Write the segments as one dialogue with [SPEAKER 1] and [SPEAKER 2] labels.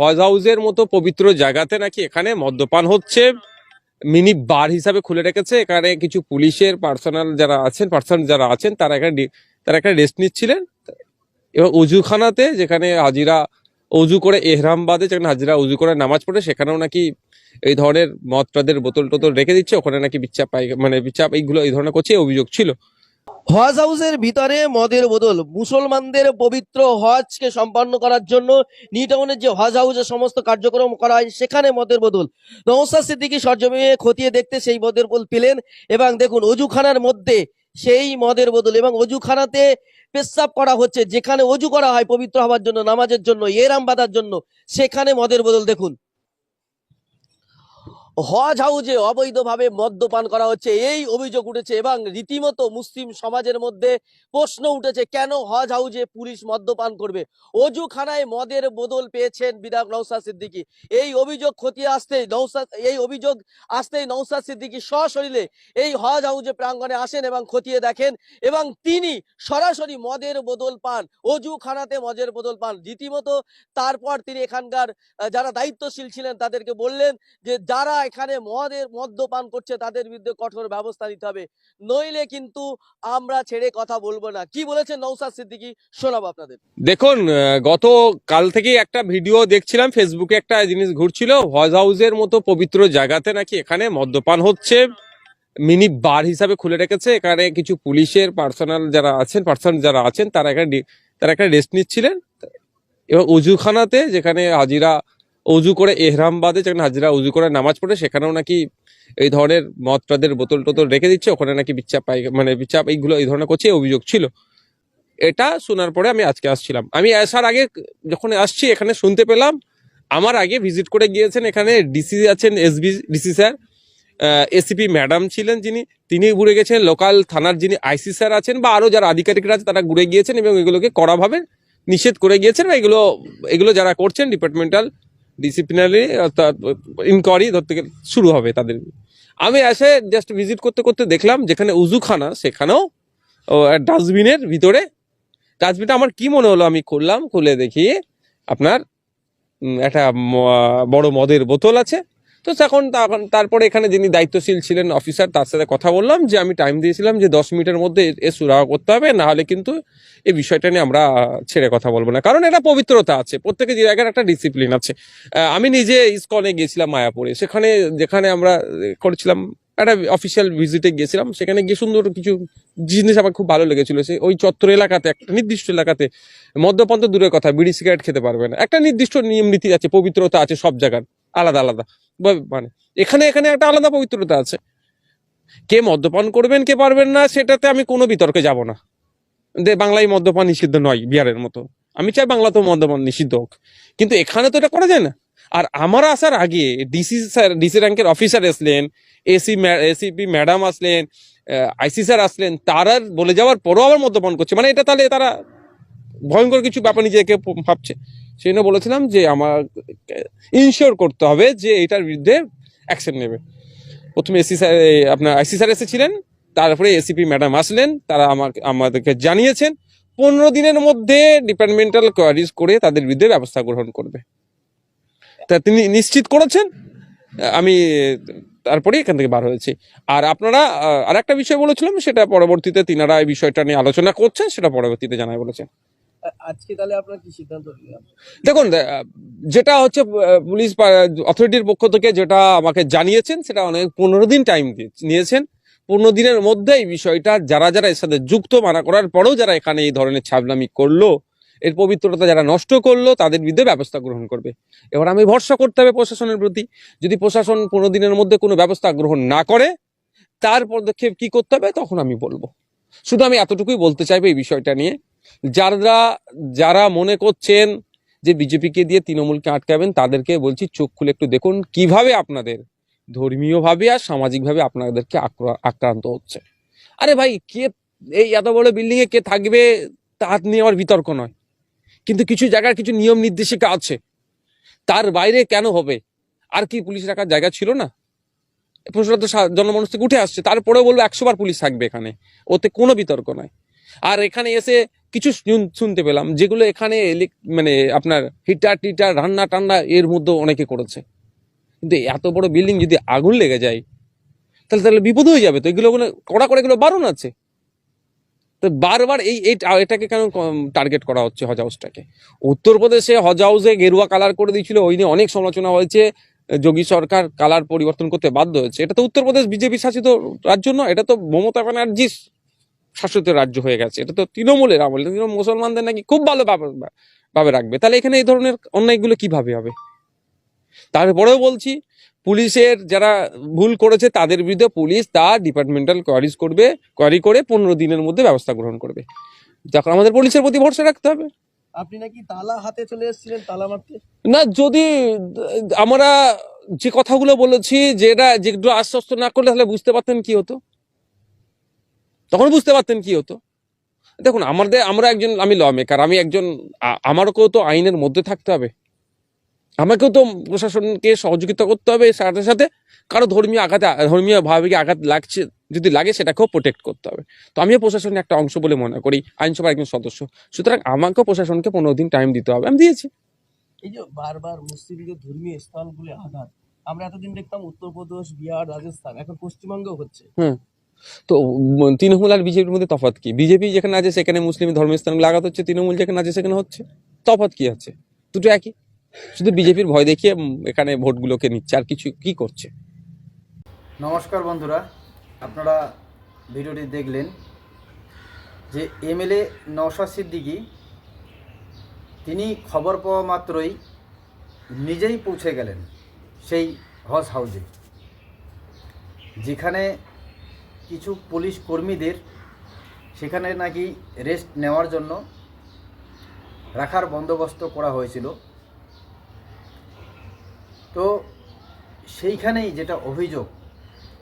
[SPEAKER 1] হজ হাউসের মতো পবিত্র জায়গাতে নাকি এখানে মদ্যপান হচ্ছে। মিনি বার হিসাবে খুলে রেখেছে। এখানে কিছু পুলিশের পার্সোনাল যারা আছেন, পার্সন যারা আছেন, তারা এখানে তারা এখানে রেস্ট নিচ্ছিলেন। এবং উজুখানাতে যেখানে হাজিরা অজু করে এহরাম বাদে যেখানে হাজিরা উজু করে নামাজ পড়ে, সেখানেও নাকি এই ধরনের মদ বোতল টোতল রেখে দিচ্ছে। ওখানে নাকি বিচাপ পাই মানে বিচাপ এইগুলো এই ধরনের করছে অভিযোগ ছিল।
[SPEAKER 2] হজ হাউসের ভিতরে মদের বদল, মুসলমানদের পবিত্র হজকে সম্পন্ন করার জন্য নিউটাউনের যে হজ হাউসের সমস্ত কার্যক্রম করা হয়, সেখানে মদের বদল। নৌসাদ সিদ্দিকী সরজমিনে খতিয়ে দেখতে সেই মদের বদল পেলেন এবং দেখুন অজুখানার মধ্যে সেই মদের বদল এবং অজুখানাতে পেশাব করা হচ্ছে, যেখানে অজু করা হয় পবিত্র হওয়ার জন্য, নামাজের জন্য, এরাম বাঁধার জন্য, সেখানে মদের বদল দেখুন। হজ হাউজে অবৈধভাবে মদ্যপান করা হচ্ছে। এই অভিযোগ উঠেছে এবং রীতিমতো মুসলিম সমাজের মধ্যে প্রশ্ন উঠেছে, কেন হজ হাউজে পুলিশ মদ্যপান করবে? অজুখানায় মদের বদল পেয়েছেন বিধায়ক নৌসাদ সিদ্দিকী। এই অভিযোগ খতিয়ে আসতেই নৌসাদ এই অভিযোগ আসতেই নৌসাদ সিদ্দিকী সশরীরে এই হজ হাউজে প্রাঙ্গণে আসেন এবং খতিয়ে দেখেন এবং তিনি সরাসরি মদের বদল পান, অজুখানাতে মদের বদল পান। রীতিমতো তারপর তিনি এখানকার যারা দায়িত্বশীল ছিলেন তাদেরকে বললেন যে যারা এখানে মদের মদ্যপান করছে, তাদের বিরুদ্ধে কঠোর ব্যবস্থা নিতে হবে। নইলে কিন্তু আমরা ছেড়ে কথা বলব না। কি বলেছেন নৌসাদ সিদ্দিকী? শোনাবো আপনাদের।
[SPEAKER 1] দেখুন গত কাল থেকেই একটা ভিডিও দেখছিলাম, ফেসবুকে একটা জিনিস ঘুরছিল হজ হাউসের মতো পবিত্র জায়গাতে নাকি এখানে মদ্যপান হচ্ছে। মিনি বার হিসাবে খুলে রেখেছে, এখানে কিছু পুলিশের পার্সোনাল যারা আছেন, পার্সন যারা আছেন, তারা এখানে তারা একটা রেস্ট নিচ্ছিলেন। এবং উজুখানাতে যেখানে হাজিরা উজু করে এহরাম বাদে যেখানে হাজিরা উজু করে নামাজ পড়ে, সেখানেও নাকি এই ধরনের মদ টদের বোতল টোতল রেখে দিচ্ছে। ওখানে নাকি বিচ্ছাপ পাই মানে বিচ্ছাপ এইগুলো এই ধরনের করছে অভিযোগ ছিল। এটা শোনার পরে আমি আজকে আসছিলাম। আমি আসার আগে যখন আসছি, এখানে শুনতে পেলাম, আমার আগে ভিজিট করে গিয়েছেন এখানে ডিসি আছেন SB, DC sir ACP madam ছিলেন যিনি, তিনি ঘুরে গেছেন, লোকাল থানার যিনি আইসি স্যার আছেন বা আরও যারা আধিকারিকরা আছে, তারা ঘুরে গিয়েছেন এবং এগুলোকে কড়াভাবে নিষেধ করে গিয়েছেন। বা এগুলো এগুলো যারা করছেন ডিপার্টমেন্টাল ডিসিপ্লিনারি অর্থাৎ ইনকোয়ারি ধরতে গেলে শুরু হবে তাদের। আমি এসে জাস্ট ভিজিট করতে করতে দেখলাম যেখানে উজুখানা, সেখানেও ডাস্টবিনের ভিতরে। ডাস্টবিনটা আমার কি মনে হলো আমি খুললাম, খুলে দেখি। আপনার একটা বড় মদের বোতল আছে। তো তখন তারপরে এখানে যিনি দায়িত্বশীল ছিলেন অফিসার তার সাথে কথা বললাম যে আমি টাইম দিয়েছিলাম যে দশ মিনিটের মধ্যে এ- সুরাহা করতে হবে, না হলে কিন্তু এই বিষয়টা নিয়ে আমরা ছেড়ে কথা বলব না। কারণ এটা পবিত্রতা আছে প্রত্যেকে জায়গার একটা ডিসিপ্লিন আছে। আমি নিজে ইসকনে গিয়েছিলাম মায়াপুরে। সেখানে যেখানে আমরা করেছিলাম, একটা অফিসিয়াল ভিজিটে গিয়েছিলাম। সেখানে গিয়ে সুন্দর কিছু জিনিস আমার খুব ভালো লেগেছিল। সে ওই চত্বর এলাকাতে, একটা নির্দিষ্ট এলাকাতে, মদ্যপান তো দূরের কথা, বিড়ি সিগারেট খেতে পারবে না। একটা নির্দিষ্ট নিয়ম নীতি আছে, পবিত্রতা আছে সব জায়গার। আলাদা আলাদা। মানে এখানে এখানে একটা আলাদা পবিত্রতা আছে। কে মদ্যপান করবেন, কে পারবেন না, সেটাতে আমি কোনো বিতর্কে যাব না। বাংলায় মদ্যপান নিষিদ্ধ নয়, বিহারের মতো। আমি চাই বাংলাতেও মদ্যপান নিষিদ্ধ হোক। কিন্তু এখানে তো এটা করা যায় না। আর আমার আসার আগে ডিসি স্যার, ডিসি র্যাঙ্কের অফিসার আসলেন এসি এসিপি ম্যাডাম আসলেন আইসি স্যার আসলেন, তারা বলে যাওয়ার পরও আবার মদ্যপান করছে। মানে এটা তাহলে তারা ভয়ঙ্কর কিছু ব্যাপার নিজেকে ভাবছে। সেই জন্য বলেছিলাম যে আমার ইনশিওর করতে হবে যে এটার বিরুদ্ধে অ্যাকশন নেবে। প্রথমে এসি স্যার আপনার আইসি স্যার এসেছিলেন, তারপরে এসিপি ম্যাডাম আসলেন, তারা আমাকে আমাদেরকে জানিয়েছেন, পনেরো দিনের মধ্যে ডিপার্টমেন্টাল কোয়ারিজ করে তাদের বিরুদ্ধে ব্যবস্থা গ্রহণ করবে। তা তিনি নিশ্চিত করেছেন, আমি তারপরে এখান থেকে বার হয়েছি। আর আপনারা আর একটা বিষয় বলেছিলাম, সেটা পরবর্তীতে তিনারা এই বিষয়টা নিয়ে আলোচনা করছেন, সেটা পরবর্তীতে জানাই বলেছেন।
[SPEAKER 2] আজকে তাহলে আপনার কি সিদ্ধান্ত
[SPEAKER 1] দেখুন যেটা হচ্ছে পুলিশ অথরিটির পক্ষ থেকে যেটা আমাকে জানিয়েছেন, সেটা অনেক পনেরো দিন টাইম নিয়েছেন। পনেরো দিনের মধ্যে এই বিষয়টা যারা যারা এর সাথে যুক্ত, মানা করার পরেও যারা এখানে এই ধরনের ছাবলামি করল, এর পবিত্রতা যারা নষ্ট করল, তাদের বিরুদ্ধে ব্যবস্থা গ্রহণ করবে। এবার আমি ভরসা করতে হবে প্রশাসনের প্রতি। যদি প্রশাসন পনেরো দিনের মধ্যে কোনো ব্যবস্থা গ্রহণ না করে, তার পদক্ষেপ কি করতে হবে, তখন আমি বলব। শুধু আমি এতটুকুই বলতে চাইব এই বিষয়টা নিয়ে। যারা যারা মনে করছেন যে বিজেপিকে দিয়ে তৃণমূলকে আটকাবেন, তাদেরকে বলছি চোখ খুলে একটু দেখুন কীভাবে আপনাদের ধর্মীয়ভাবে আর সামাজিকভাবে আপনাদেরকে আক্রা- আক্রান্ত হচ্ছে। আরে ভাই, কে এই এত বড় বিল্ডিংয়ে কে থাকবে, তার নিয়ে আমার বিতর্ক নয়। কিন্তু কিছু জায়গার কিছু নিয়ম নির্দেশিকা আছে। তার বাইরে কেন হবে? আর কি পুলিশ রাখার জায়গা ছিল না? প্রশ্নটা তো জনমানুষ থেকে উঠে আসছে। তারপরেও বলব একশো বার পুলিশ থাকবে এখানে। ওতে কোনো বিতর্ক নয়। আর এখানে এসে কিছু শুনতে পেলাম, যেগুলো এখানে মানে আপনার হিটার টিটার, রান্না টান্না এর মধ্যে অনেকে করেছে। কিন্তু এত বড় বিল্ডিং যদি আগুন লেগে যায়, তাহলে তাহলে বিপদ হয়ে যাবে তো? এগুলো কড়া করে এগুলো বারণ আছে। তো বারবার এই এটাকে কেন টার্গেট করা হচ্ছে হজ হাউসটাকে উত্তরপ্রদেশে হজ হাউসে গেরুয়া কালার করে দিয়েছিল, ওই নিয়ে অনেক সমালোচনা হয়েছে। যোগী সরকার কালার পরিবর্তন করতে বাধ্য হয়েছে। এটা তো উত্তরপ্রদেশ, বিজেপি শাসিত রাজ্য নয়, এটা তো মমতা ব্যানার্জি শাসিত রাজ্য হয়ে গেছে। এটা তো তৃণমূলের আমল। তৃণমূল মুসলমানদের নাকি খুব ভালো ভাবে রাখবে। তাহলে এখানে এই ধরনের অন্যায়গুলো কীভাবে হবে? তারপরেও বলছি পুলিশের যারা ভুল করেছে তাদের বিরুদ্ধে পুলিশ তা ডিপার্টমেন্টাল কোয়ারিজ করবে কোয়ারি করে পনেরো দিনের মধ্যে ব্যবস্থা গ্রহণ করবে। তখন আমাদের পুলিশের প্রতি ভরসা রাখতে হবে।
[SPEAKER 2] আপনি নাকি তালা হাতে চলে এসেছিলেন তালা মারতে?
[SPEAKER 1] না যদি আমরা যে কথাগুলো বলেছি যে এটা যেগুলো আশ্বস্ত না করলে তাহলে বুঝতে পারতেন কি হতো? তখন বুঝতে পারতেন কি হতো? দেখুন আমাদের আমরা একজন আমি ল মেকার আমি একজন আমারকেও তো আইনের মধ্যে থাকতে হবে। আমাকেও তো প্রশাসনকে সহযোগিতা করতে হবে সাথে সাথে কারও ধর্মীয় আঘাতে ধর্মীয় ভাবে আঘাত লাগছে যদি লাগে সেটাকেও প্রোটেক্ট করতে হবে। তো আমিও প্রশাসনের একটা অংশ বলে মনে করি আইনসভার একজন সদস্য। সুতরাং আমাকেও প্রশাসনকে পনেরো দিন টাইম দিতে হবে আমি দিয়েছি।
[SPEAKER 2] এই যে বারবার মুসলিমদের ধর্মীয় স্থানগুলি আঘাত আমরা এতদিন দেখতাম উত্তরপ্রদেশ বিহার রাজস্থান এখন পশ্চিমবঙ্গেও হচ্ছে।
[SPEAKER 1] তো তৃণমূল আর বিজেপির মধ্যে তফাৎ কি? বিজেপি যেখানে আছে, সেখানে মুসলিম ধর্মের আঘাত হচ্ছে, তৃণমূল যেখানে আছে, সেখানে হচ্ছে। তফাৎ কি আছে? দুটো একই। শুধু বিজেপির ভয় দেখিয়ে এখানে ভোটগুলোকে নিচ্ছে, আর কিছু কি করছে?
[SPEAKER 3] নমস্কার বন্ধুরা, আপনারা ভিডিওটি দেখলেন যে এমএলএ নওশাদ সিদ্দিকী, তিনি খবর পাওয়া মাত্রই নিজেই পৌঁছে গেলেন সেই হজ হাউসে যেখানে কিছু পুলিশ কর্মীদের সেখানে নাকি রেস্ট নেওয়ার জন্য রাখার বন্দোবস্ত করা হয়েছিল। তো সেইখানেই যেটা অভিযোগ,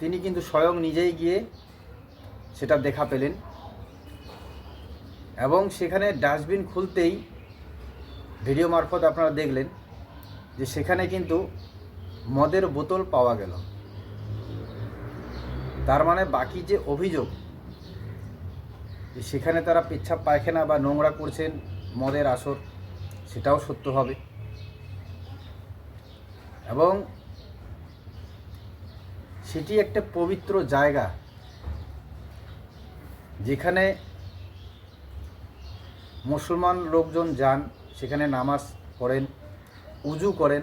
[SPEAKER 3] তিনি কিন্তু স্বয়ং নিজেই গিয়ে সেটা দেখা পেলেন এবং সেখানে ডাস্টবিন খুলতেই ভিডিও মারফত আপনারা দেখলেন যে সেখানে কিন্তু মদের বোতল পাওয়া গেল। তার মানে বাকি যে অভিযোগ সেখানে তারা পেচ্ছাপ পায়খানা বা নোংরা করছেন মদের আসর, সেটাও সত্য হবে। এবং সেটি একটা পবিত্র জায়গা, যেখানে মুসলমান লোকজন যান, সেখানে নামাজ পড়েন, উজু করেন।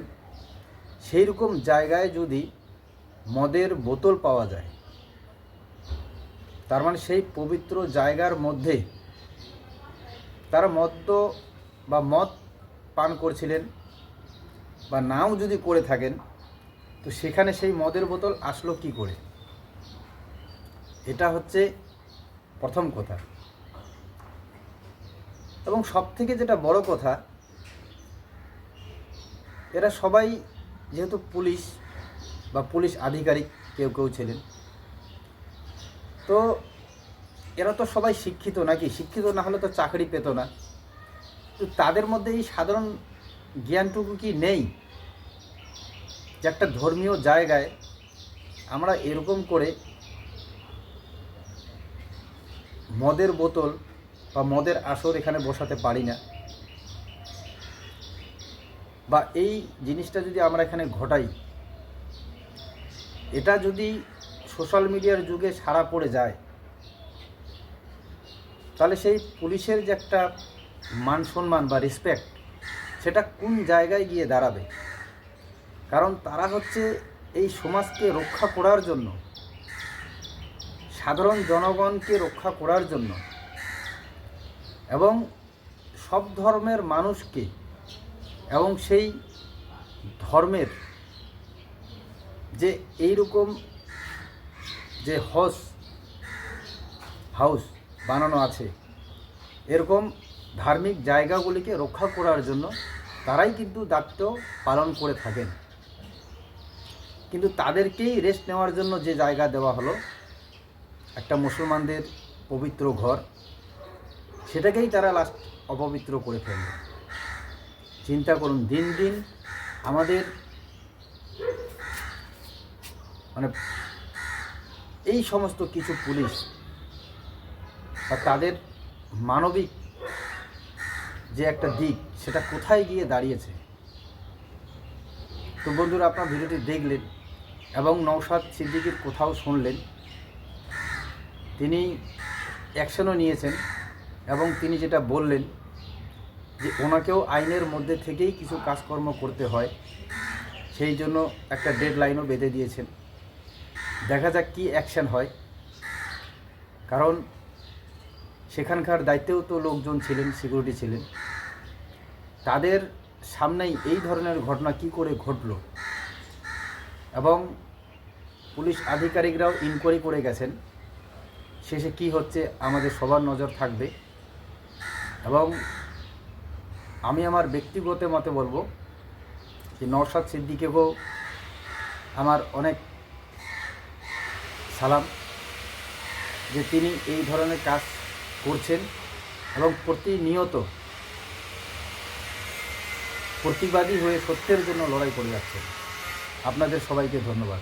[SPEAKER 3] সেই রকম জায়গায় যদি মদের বোতল পাওয়া যায় তার মানে সেই পবিত্র জায়গার মধ্যে তারা মদ্য বা মদ পান করছিলেন বা নাও যদি করে থাকেন, তো সেখানে সেই মদের বোতল আসলো কি করে? এটা হচ্ছে প্রথম কথা। এবং সব থেকে যেটা বড় কথা, এরা সবাই যেহেতু পুলিশ বা পুলিশ আধিকারিক, কেউ কেউ ছিলেন তো এরা তো সবাই শিক্ষিত নাকি? শিক্ষিত না হলে তো চাকরি পেত না। তো তাদের মধ্যে এই সাধারণ জ্ঞানটুকু কি নেই? যে একটা ধর্মীয় জায়গায় আমরা এরকম করে মদের বোতল বা মদের আসর এখানে বসাতে পারি না। বা এই জিনিসটা যদি আমরা এখানে ঘটাই, এটা যদি সোশ্যাল মিডিয়ার যুগে সারা পড়ে যায়। তাহলে সেই পুলিশের যে একটা মান সম্মান বা রেসপেক্ট সেটা কোন জায়গায় গিয়ে দাঁড়াবে? কারণ তারা হচ্ছে এই সমাজকে রক্ষা করার জন্য, সাধারণ জনগণকে রক্ষা করার জন্য এবং সব ধর্মের মানুষকে এবং সেই ধর্মের যে এইরকম যে হজ হাউস বানানো আছে, এরকম ধার্মিক জায়গাগুলিকে রক্ষা করার জন্য তারাই কিন্তু দায়িত্ব পালন করে থাকেন। কিন্তু তাদেরকেই রেস্ট নেওয়ার জন্য যে জায়গা দেওয়া হলো, একটা মুসলমানদের পবিত্র ঘর, সেটাকেই তারা লাস্ট অপবিত্র করে ফেলল। চিন্তা করুন, দিন দিন আমাদের মানে এই সমস্ত কিছু পুলিশ বা তাদের মানবিক যে একটা দিক, সেটা কোথায় গিয়ে দাঁড়িয়েছে? তো বন্ধুরা, আপনার ভিডিওটি দেখলেন এবং নৌসাদ সিদ্দিকির কোথাও শুনলেন। তিনি অ্যাকশনও নিয়েছেন এবং তিনি যেটা বললেন যে ওনাকেও আইনের মধ্যে থেকেই কিছু কাজকর্ম করতে হয়, সেই জন্য একটা ডেড লাইনও বেঁধে দিয়েছেন। দেখা যাক কী অ্যাকশন হয়। কারণ সেখানকার দায়িত্বেও তো লোকজন ছিলেন সিকিউরিটি ছিলেন। তাদের সামনেই এই ধরনের ঘটনা কি করে ঘটলো? এবং পুলিশ আধিকারিকরাও ইনকোয়ারি করে গেছেন, শেষে কি হচ্ছে, আমাদের সবার নজর থাকবে। এবং আমি আমার ব্যক্তিগত মতে বলব যে নওশাদ সিদ্দিকেও আমার অনেক সালাম যে তিনি এই ধরনের কাজ করছেন এবং প্রতিনিয়ত প্রতিবাদী হয়ে সত্যের জন্য লড়াই করে যাচ্ছেন। আপনাদের সবাইকে ধন্যবাদ।